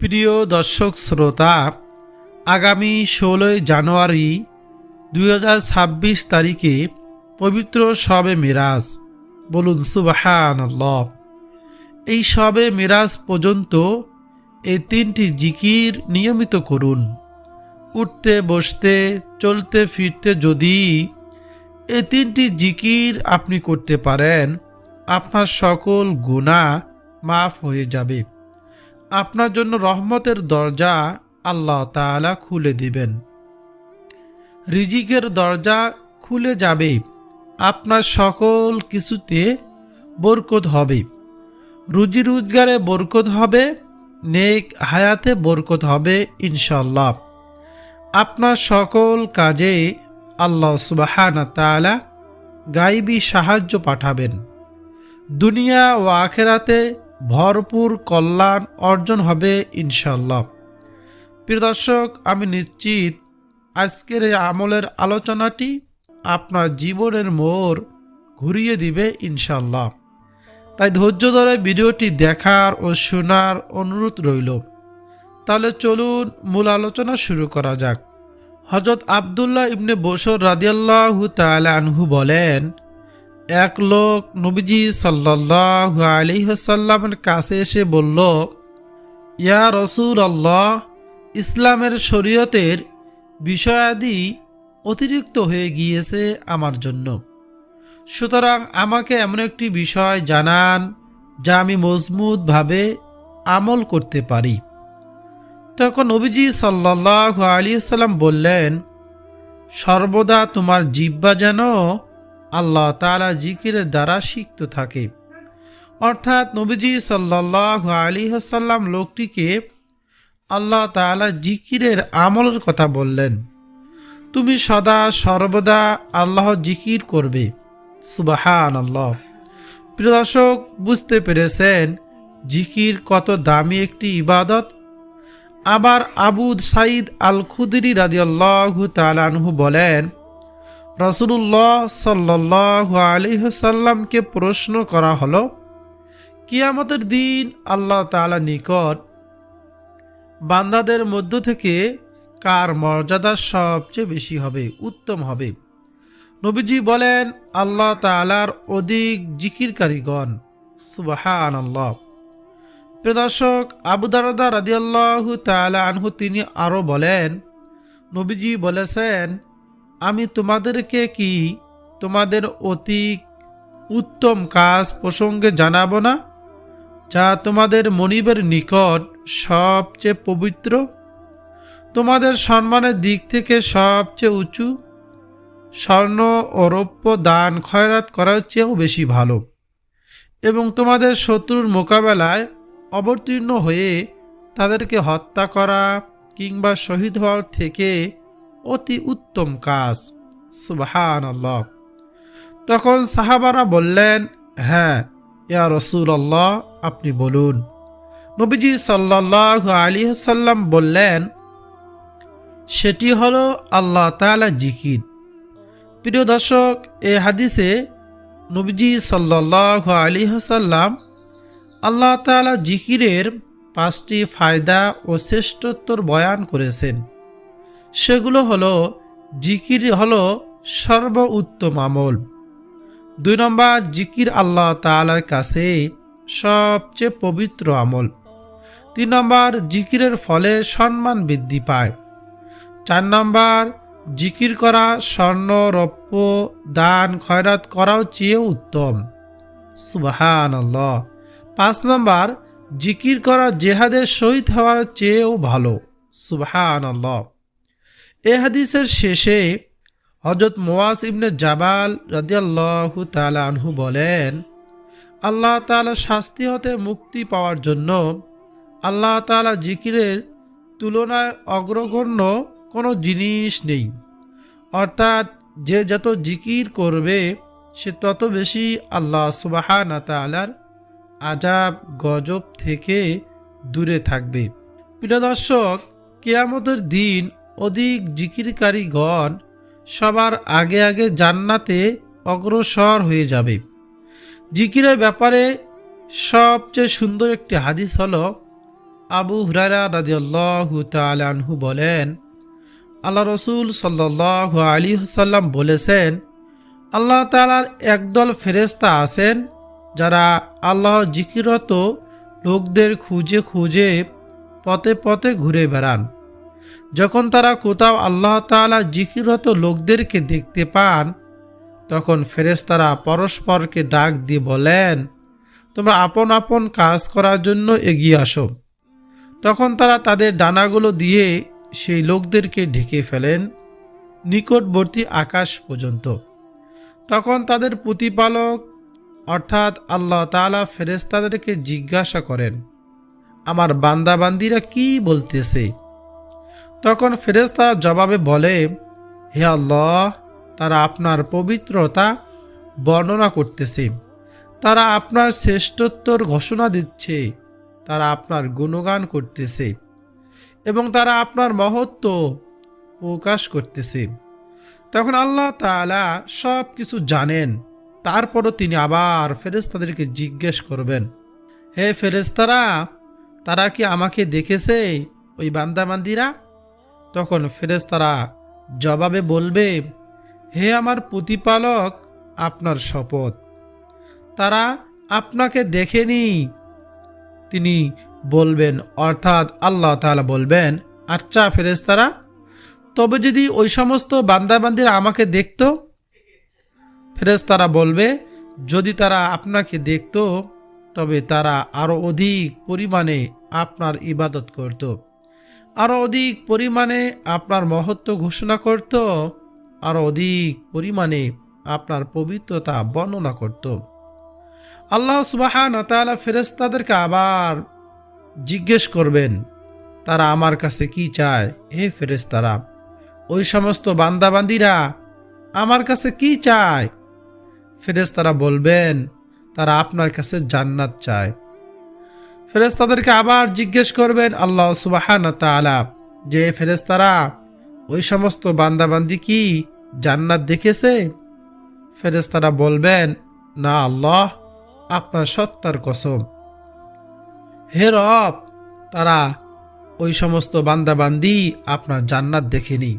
প্রিয় দর্শক শ্রোতা, আগামী ষোলোই জানুয়ারি দু হাজার ছাব্বিশ তারিখে পবিত্র শবে মিরাজ। বলুন সুবাহান এই সবে মিরাজ পর্যন্ত এই তিনটি জিকির নিয়মিত করুন। উঠতে, বসতে, চলতে, ফিরতে যদি এই তিনটি জিকির আপনি করতে পারেন, আপনার সকল গুণা মাফ হয়ে যাবে। আপনার জন্য রহমতের দরজা আল্লাহ তাআলা খুলে দিবেন। রিজিকের দরজা খুলে যাবে, আপনার সকল কিছুতে বরকত হবে। রুজি রোজগারে বরকত হবে, নেক হায়াতে বরকত হবে ইনশাল্লাহ আপনার সকল কাজে আল্লাহ সুবাহানা তাআলা গাইবী সাহায্য পাঠাবেন। দুনিয়া ও আখেরাতে ভরপুর কল্যাণ অর্জন হবে ইনশাল্লাহ প্রিয় দর্শক, আমি নিশ্চিত আজকের এই আমলের আলোচনাটি আপনার জীবনের মোড় ঘুরিয়ে দিবে ইনশাল্লাহ তাই ধৈর্য ধরে ভিডিওটি দেখার ও শোনার অনুরোধ রইল। তাহলে চলুন মূল আলোচনা শুরু করা যাক। হজরত আবদুল্লাহ ইবনে বসর রাদিয়াল্লাহু তাআলা আনহু বলেন এক লোক নবীজি সাল্লাহ আলিহাসাল্লামের কাছে এসে বলল, ইয়া রসুল আল্লাহ ইসলামের শরীয়তের বিষয়াদি অতিরিক্ত হয়ে গিয়েছে আমার জন্য। সুতরাং আমাকে এমন একটি বিষয় জানান, যা আমি মজবুতভাবে আমল করতে পারি। তখন নবীজি সাল্লাহ আলী সাল্লাম বললেন, সর্বদা তোমার জিব্বা যেন আল্লাহ তালা জিকিরের দ্বারা শিখতে থাকে। অর্থাৎ নবীজি সাল্লাহ আলী হাসাল্লাম লোকটিকে আল্লাহ তালা জিকিরের আমলের কথা বললেন। তুমি সদা সর্বদা আল্লাহ জিকির করবে। সুবাহান আল্লাহ প্রিয় দর্শক, বুঝতে পেরেছেন জিকির কত দামি একটি ইবাদত? আবার আবু সাইদ আল খুদরি রাজিয়াল্লাহ তালানহু বলেন রসুল্লাহ সাল্লাহ আলিহসাল্লামকে প্রশ্ন করা হলো, কিয়ামতের দিন আল্লাহ তালা নিকট বান্দাদের মধ্য থেকে কার মর্যাদা সবচেয়ে বেশি হবে, উত্তম হবে? নবীজি বলেন, আল্লাহ তালার অধিক জিকিরকারীগণ। সুবাহান আল্লাহ প্রদর্শক আবু দারদা রাদিয়াল্লাহ তালা আনহু তিনি আরও বলেন, নবীজি বলেছেন আমি তোমাদেরকে কি তোমাদের অতি উত্তম কাজ প্রসঙ্গে জানাব না? যা তোমাদের মনিবের নিকট সবচেয়ে পবিত্র? তোমাদের সম্মানের দিক থেকে সবচেয়ে উঁচু? স্বর্ণ ও রৌপ্য দান খয়রাত করার চেয়েও বেশি ভালো। এবং তোমাদের শত্রুর মোকাবেলায় অবতীর্ণ হয়ে তাদেরকে হত্যা করা কিংবা শহীদ হওয়ার থেকে অতি উত্তম কাজ। সুবাহান তখন সাহাবারা বললেন হ্যাঁ ইয়া রসুল আল্লাহ আপনি বলুন। নবীজি সাল্লাহ আলী সাল্লাম বললেন, সেটি হলো আল্লাহ তালা জিকির। প্রিয় দর্শক, এ হাদিসে নবীজি সাল্লাহ আলী সাল্লাম আল্লাহ তালা জিকিরের পাঁচটি ফায়দা ও শ্রেষ্ঠত্বর বয়ান করেছেন। সেগুলো হলো জিকির হলো সর্ব উত্তম আমল। দুই নম্বর, জিকির আল্লাহ তালার কাছে সবচেয়ে পবিত্র আমল। তিন নম্বর, জিকিরের ফলে সম্মান বৃদ্ধি পায়। চার নম্বর, জিকির করা স্বর্ণ, রৌপ্য, দান, খয়রাত করাও চেয়ে উত্তম। সুবাহান পাঁচ নম্বর, জিকির করা জেহাদের শহীদ হওয়ার চেয়েও ভালো। সুবাহান এ হাদিসের শেষে হজরত মোয়াজ ইবনে জাবাল রাদিয়াল্লাহু তালা আনহু বলেন, আল্লাহ তালা শাস্তি হতে মুক্তি পাওয়ার জন্য আল্লাহ তালা জিকিরের তুলনায় অগ্রগণ্য কোনো জিনিস নেই। অর্থাৎ যে যত জিকির করবে, সে তত বেশি আল্লাহ সুবাহানা তালার আজাব গজব থেকে দূরে থাকবে। প্রিয় দর্শক, কেয়ামতের দিন অধিক জিকিরকারীগণ সবার আগে আগে জান্নাতে অগ্রসর হয়ে যাবে। জিকিরের ব্যাপারে সবচেয়ে সুন্দর একটি হাদিস হল, আবু হুরারা রাদিয়াল্লাহু তাআলা আনহু বলেন, আল্লাহ রসুল সাল্লাহ আলী সাল্লাম বলেছেন, আল্লাহ তালার একদল ফেরেস্তা আছেন যারা আল্লাহ জিকিরত লোকদের খুঁজে খুঁজে পথে পথে ঘুরে বেড়ান। যখন তারা কোথাও আল্লাহ তাআলা জিকিরত লোকদেরকে দেখতে পান, তখন ফেরেস্তারা পরস্পরকে ডাক দিয়ে বলেন, তোমরা আপন আপন কাজ করার জন্য এগিয়ে আসো। তখন তারা তাদের ডানাগুলো দিয়ে সেই লোকদেরকে ঢেকে ফেলেন নিকটবর্তী আকাশ পর্যন্ত। তখন তাদের প্রতিপালক, অর্থাৎ আল্লাহ তালা ফেরেস্তাদেরকে জিজ্ঞাসা করেন, আমার বান্দাবান্দিরা কি বলতেছে? তখন ফেরেস্তারা জবাবে বলে, হে আল্লাহ, তারা আপনার পবিত্রতা বর্ণনা করতেছে। তারা আপনার শ্রেষ্ঠত্বর ঘোষণা দিচ্ছে। তারা আপনার গুণগান করতেছে এবং তারা আপনার মহত্ব প্রকাশ করতেছে। তখন আল্লাহ তাআলা সব কিছু জানেন। তারপরও তিনি আবার ফেরেস্তাদেরকে জিজ্ঞেস করবেন, হে ফেরেস্তারা তারা কি আমাকে দেখেছে ওই বান্দাবান্দিরা? তখন ফেরেস্তারা জবাবে বলবে, হে আমার প্রতিপালক, আপনার শপথ। তারা আপনাকে দেখেনি। তিনি বলবেন, অর্থাৎ আল্লাহ তাআলা বলবেন আচ্ছা ফেরেস্তারা তবে যদি ওই সমস্ত বান্দাবান্দিরা আমাকে দেখত? ফেরেস্তারা বলবে, যদি তারা আপনাকে দেখত, তবে তারা আরও অধিক পরিমাণে আপনার ইবাদত করত। আরও অধিক পরিমাণে আপনার মহত্ব ঘোষণা করত আরও অধিক পরিমাণে আপনার পবিত্রতা বর্ণনা করত। আল্লাহ সুবাহান তালা ফেরেস্তাদেরকে আবার জিজ্ঞেস করবেন, তারা আমার কাছে কি চায়? হে ফেরেস্তারা ওই সমস্ত বান্দাবান্দিরা আমার কাছে কি চায়? ফেরেস্তারা বলবেন, তারা আপনার কাছে জান্নাত চায়। ফেরেস্তাদেরকে আবার জিজ্ঞেস করবেন, আল্লাহ সুবাহান তালা যে ফেরেস্তারা ওই সমস্ত বান্দাবান্দি কি জান্নাত দেখেছে? ফেরেস্তারা বলবেন, না আল্লাহ, আপনার সত্তার কসম। হে রব, তারা ওই সমস্ত বান্দাবান্দি আপনার জান্নাত দেখেনি।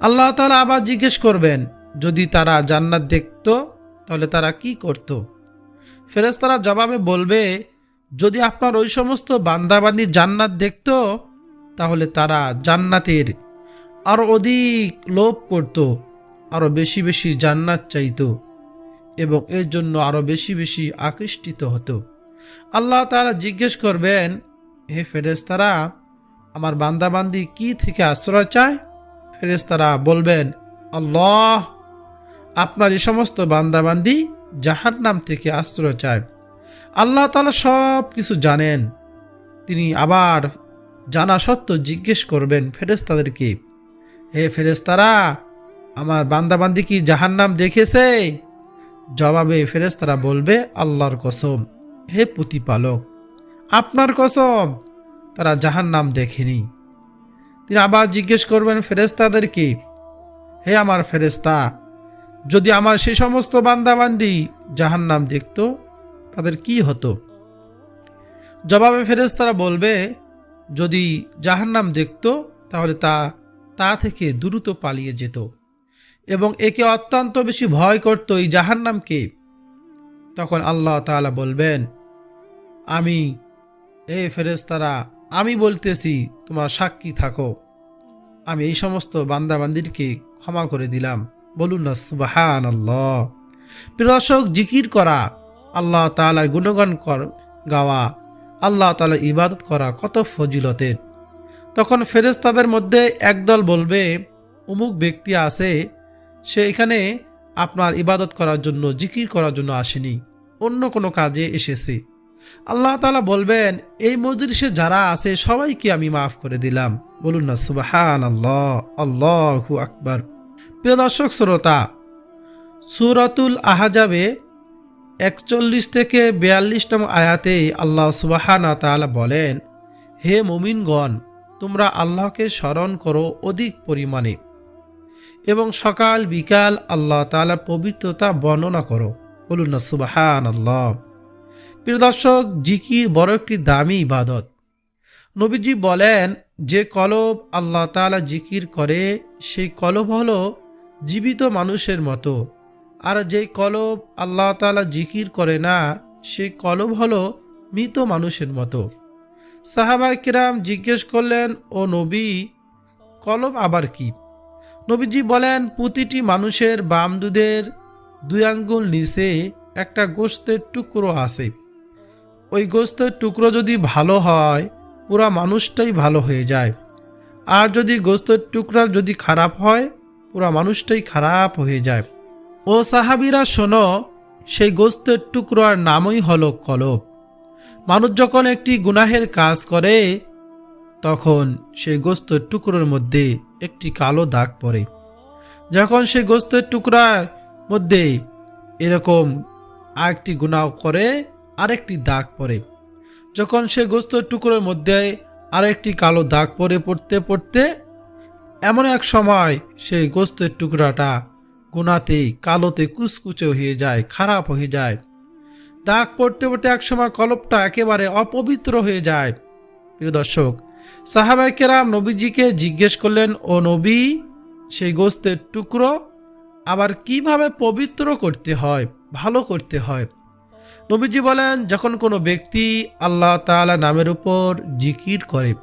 আল্লাহ তালা আবার জিজ্ঞেস করবেন, যদি তারা জান্নাত দেখত, তাহলে তারা কি করত? ফেরেস্তারা জবাবে বলবে যদি আপনার ওই সমস্ত বান্দাবান্দি জান্নাত দেখত, তাহলে তারা জান্নাতের আরও অধিক লোভ করত আরও বেশি বেশি জান্নাত চাইতো, এবং এর জন্য আরও বেশি বেশি আকৃষ্টিত হতো। আল্লাহ তারা জিজ্ঞেস করবেন, হে ফেরেস্তারা আমার বান্দাবান্দি কি থেকে আশ্রয় চায়? ফেরেস্তারা বলবেন, আল্লাহ, আপনার এই সমস্ত বান্দাবান্দি জাহান নাম থেকে আশ্রয় চায়। আল্লাহ তালা সব কিছু জানেন। তিনি আবার জানা সত্ত্বেও জিজ্ঞেস করবেন ফেরেস্তাদেরকে হে ফেরেস্তারা আমার বান্দাবান্দি কি জাহান নাম দেখেছে? জবাবে ফেরেস্তারা বলবে, আল্লাহর কসম, হে প্রতিপালক, আপনার কসম, তারা জাহান নাম দেখেনি। তিনি আবার জিজ্ঞেস করবেন ফেরেস্তাদেরকে হে আমার ফেরেস্তা যদি আমার সেই সমস্ত বান্দাবান্দি জাহান নাম দেখত তাদের কি হতো? জবাবে ফেরেস্তারা বলবে, যদি জাহান নাম দেখত, তাহলে তা তা থেকে দ্রুত পালিয়ে যেত এবং একে অত্যন্ত বেশি ভয় করত এই জাহান্নামকে। তখন আল্লাহ তাআলা বলবেন, আমি, এ ফেরেস্তারা আমি বলতেছি, তোমার সাক্ষী থাকো। আমি এই সমস্ত বান্দাবান্দিরকে ক্ষমা করে দিলাম। বলুন না সুবাহান আল্লাহ প্রদর্শক জিকির করা আল্লাহ তালার গুণগান কর, গাওয়া, আল্লাহ তালা ইবাদত করা কত ফজিলতের। তখন ফেরেস্তাদের মধ্যে একদল বলবে, অমুক ব্যক্তি আছে, সে এখানে আপনার ইবাদত করার জন্য, জিকির করার জন্য আসেনি, অন্য কোনো কাজে এসেছে। আল্লাহ তালা বলবেন, এই মজলিসে যারা আছে, সবাইকে আমি মাফ করে দিলাম। বলুন না সুবাহান আল্লাহ আল্লাহু আকবর। প্রিয় দর্শক, শ্রোতা, সুরাতুল আহাজাবে একচল্লিশ থেকে বিয়াল্লিশতম আয়াতে আল্লাহ সুবাহানা তালা বলেন, হে মুমিনগণ, তোমরা আল্লাহকে স্মরণ করো অধিক পরিমাণে এবং সকাল, বিকাল আল্লাহ তালা পবিত্রতা বর্ণনা করো। বলুন না সুবাহান আল্লাহ প্রিয় দর্শক, জিকির বড় একটি দামি ইবাদত। নবীজি বলেন, যে কলব আল্লাহ তাআলা জিকির করে, সেই কলব হলো জীবিত মানুষের মতো। আর যেই কলব আল্লাহ তাআলা জিকির করে না সেই কলব হলো মৃত মানুষের মতো। সাহাবা কিরাম জিজ্ঞেস করলেন, ও নবী, কলব আবার কি? নবীজি বলেন, প্রতিটি মানুষের বাম দুধের দুই আঙ্গুল নিচে একটা গোস্তের টুকরো আছে। ওই গোস্তের টুকরো যদি ভালো হয়, পুরা মানুষটাই ভালো হয়ে যায়। আর যদি গোস্তের টুকরা যদি খারাপ হয়, পুরা মানুষটাই খারাপ হয়ে যায়। ও সাহাবিরা শোনো, সেই গোস্তের টুকরোর নামই হলো কলব মানুষ যখন একটি গুনাহের কাজ করে, তখন সেই গোস্তের টুকরোর মধ্যে একটি কালো দাগ পড়ে। যখন সেই গোস্তের টুকরার মধ্যে এরকম আরেকটি গুনাহ করে, আরেকটি দাগ পড়ে। যখন সে গোস্তের টুকরোর মধ্যে আরেকটি কালো দাগ পরে পড়তে পড়তে, এমন এক সময় সেই গোস্তের টুকরাটা গুনাতে, কালোতে কুচকুচে হয়ে যায়, খারাপ হয়ে যায়। দাগ পড়তে পড়তে একসময় কলপটা একেবারে অপবিত্র হয়ে যায়। প্রিয় দর্শক সাহাবাই কেরাম নবীজিকে জিজ্ঞেস করলেন, ও নবী, সেই গোস্তের টুকরো আবার কীভাবে পবিত্র করতে হয়, ভালো করতে হয়? নবীজি বলেন, যখন কোনো ব্যক্তি আল্লাহ তাআলা নামের উপর জিকির করে,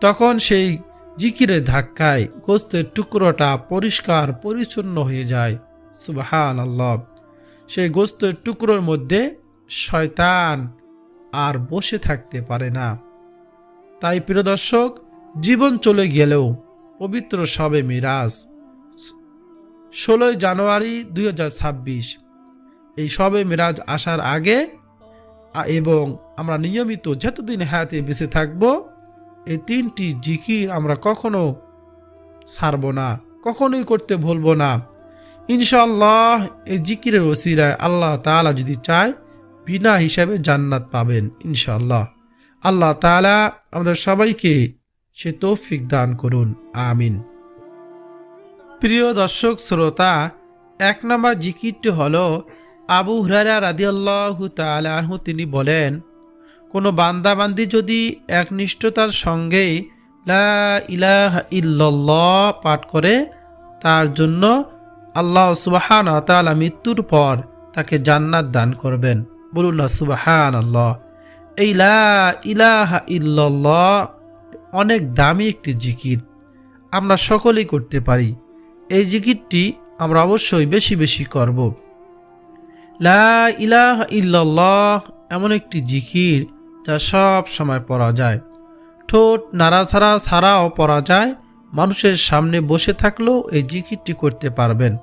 তখন সেই জিকিরের ধাক্কায় গোস্তের টুকরোটা পরিষ্কার পরিচ্ছন্ন হয়ে যায়। সুবাহান আল্লাহ সেই গোস্তের টুকরোর মধ্যে শয়তান আর বসে থাকতে পারে না। তাই প্রিয় দর্শক, জীবন চলে গেলেও পবিত্র সবে মিরাজ, ষোলোই জানুয়ারি দুই হাজার ছাব্বিশ। এই সবে মিরাজ আসার আগে, এবং আমরা নিয়মিত যতদিন হায়াতে বেঁচে থাকব এই তিনটি জিকির আমরা কখনো ছাড়ব না, কখনোই করতে ভুলবো না। ইনশাল্লাহ এই জিকিরের ওসিরায় আল্লাহ তাআলা যদি চায়, বিনা হিসাবে জান্নাত পাবেন ইনশাল্লাহ আল্লাহ তাআলা আমাদের সবাইকে সে তৌফিক দান করুন, আমিন। প্রিয় দর্শক, শ্রোতা, এক নম্বর জিকিরটি হল আবু হুরারা রাদিয়াল্লাহু তাআলা আনহু তিনি বলেন কোনো বান্দাবান্দি যদি একনিষ্ঠতার সঙ্গে লা ইলাহা ইল্লাল্লাহ পাঠ করে, তার জন্য আল্লাহ সুবাহান তাআলা মৃত্যুর পর তাকে জান্নাত দান করবেন। বলুন না সুবাহান আল্লাহ এই লা ইলাহা ইল্লাল্লাহ অনেক দামি একটি জিকির। আমরা সকলেই করতে পারি। এই জিকিরটি আমরা অবশ্যই বেশি বেশি করব। লা ইলাহা ইল্লাল্লাহ এমন একটি জিকির যা সব সময় পরা যায়। ঠোঁট নাড়াছাড়া ছাড়াও পরা যায়। মানুষের সামনে বসে থাকলেও এই জিকিরটি করতে পারবেন।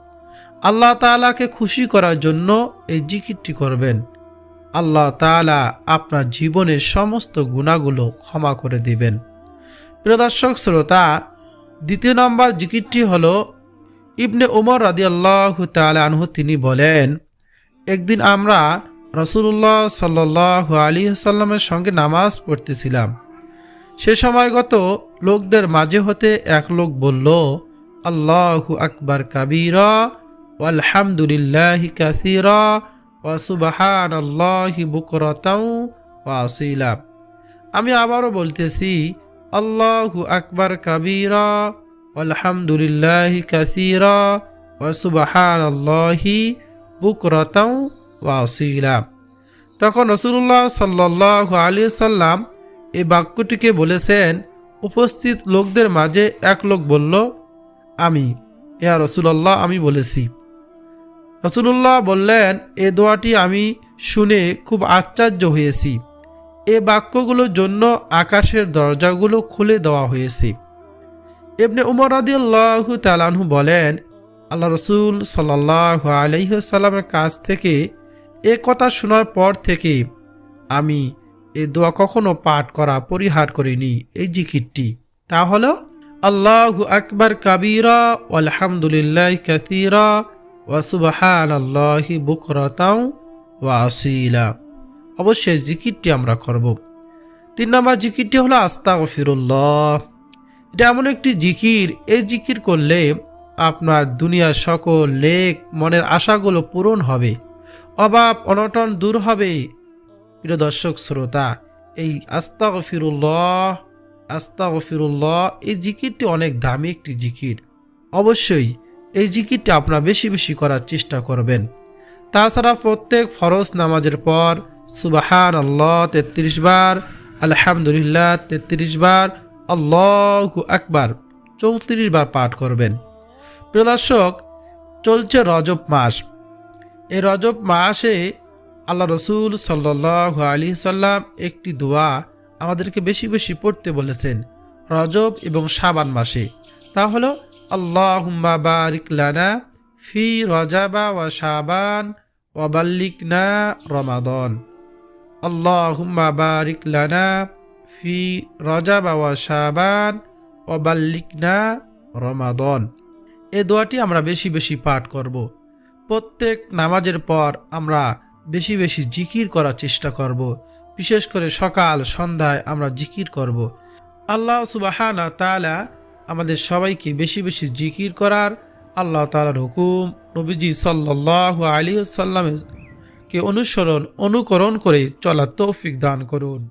আল্লাহ তাআলাকে খুশি করার জন্য এই জিকিরটি করবেন। আল্লাহ তাআলা আপনার জীবনের সমস্ত গুণাগুলো ক্ষমা করে দিবেন। প্রিয় দর্শক, শ্রোতা, দ্বিতীয় নম্বর জিকিরটি হল, ইবনে ওমর রাদিয়াল্লাহু তাআলা আনহু তিনি বলেন, একদিন আমরা রসুল্লাহ সাল্লাহ আলী সাল্লামের সঙ্গে নামাজ পড়তেছিলাম। সে সময়গত লোকদের মাঝে হতে এক লোক বলল, আল্লাহু আকবার কাবীরা আলহামদুলিল্লাহ কাসীরা আমি আবারও বলতেছি, আল্লাহু আকবার কাবীরা আলহামদুলিল্লাহ কাসীরা, ওয়া সুবহানাল্লাহি বুকরাতাও ওয়া আসীলা তখন রসুল্লাহ সাল্লাহ আলী সাল্লাম এই বাক্যটিকে বলেছেন, উপস্থিত লোকদের মাঝে এক লোক বলল, আমি, ইয়া রসুল্লাহ আমি বলেছি রসুল্লাহ বললেন, এ দোয়াটি আমি শুনে খুব আশ্চর্য হয়েছি। এ বাক্যগুলোর জন্য আকাশের দরজাগুলো খুলে দেওয়া হয়েছে এমনি উমর রাদিয়াল্লাহু তালানহু বলেন, আল্লাহ রসুল সাল্লাহ আলহিসাল্লামের কাছ থেকে এ কথা শোনার পর থেকে আমি এ দোয়া কখনো পাঠ করা, পরিহার করিনি এই জিকিরটি। তা হলো, আল্লাহু আকবার কাবীরা আলহামদুলিল্লাহ কাসীরা ওয়া সুবহানাল্লাহি বুকরাতাও ওয়া আসীলা। অবশ্যই জিকিরটি আমরা করব। তিন নম্বর জিকিরটি হলো আস্তা আস্তাগফিরুল্লাহ। এটা এমন একটি জিকির, এই জিকির করলে আপনার দুনিয়ার সকল লেখ মনের আশাগুলো পূরণ হবে। অভাব অনটন দূর হবে। প্রিয় দর্শক, শ্রোতা, এই আস্তা গফিরুল্লাহ আস্তা গফিরুল্লাহ এই জিকিরটি অনেক দামি একটি জিকির। অবশ্যই এই জিকিরটি আপনারা বেশি বেশি করার চেষ্টা করবেন। তাছাড়া প্রত্যেক ফরজ নামাজের পর সুবাহান আল্লাহ তেত্রিশ বার, আলহামদুলিল্লাহ তেত্রিশ বার, আল্লাহ আকবার চৌত্রিশ বার পাঠ করবেন। প্রিয় দর্শক, চলছে রজব মাস। এই রজব মাসে আল্লাহ রসুল সাল্লাহ আলী সাল্লাম একটি দোয়া আমাদেরকে বেশি বেশি পড়তে বলেছেন, রজব এবং সাবান মাসে। তা হলো আল্লাহ বারিক লানা ফি রজাবা ওয়া সাবান ওয়াবাল্লিকনা রমাদন। আল্লাহুম্মা বারিক লানা ফি রজাবা ওয়া সাবান ওয়াবাল্লিকনা রমাদন। এই দোয়াটি আমরা বেশি বেশি পাঠ করব। প্রত্যেক নামাজের পর আমরা বেশি বেশি জিকির করার চেষ্টা করব। বিশেষ করে সকাল, সন্ধ্যায় আমরা জিকির করব। আল্লাহ সুবাহানা তালা আমাদের সবাইকে বেশি বেশি জিকির করার আল্লাহ তালার হুকুম নবীজি সাল্লাহ আলী সাল্লামকে অনুসরণ, অনুকরণ করে চলার তৌফিক দান করুন।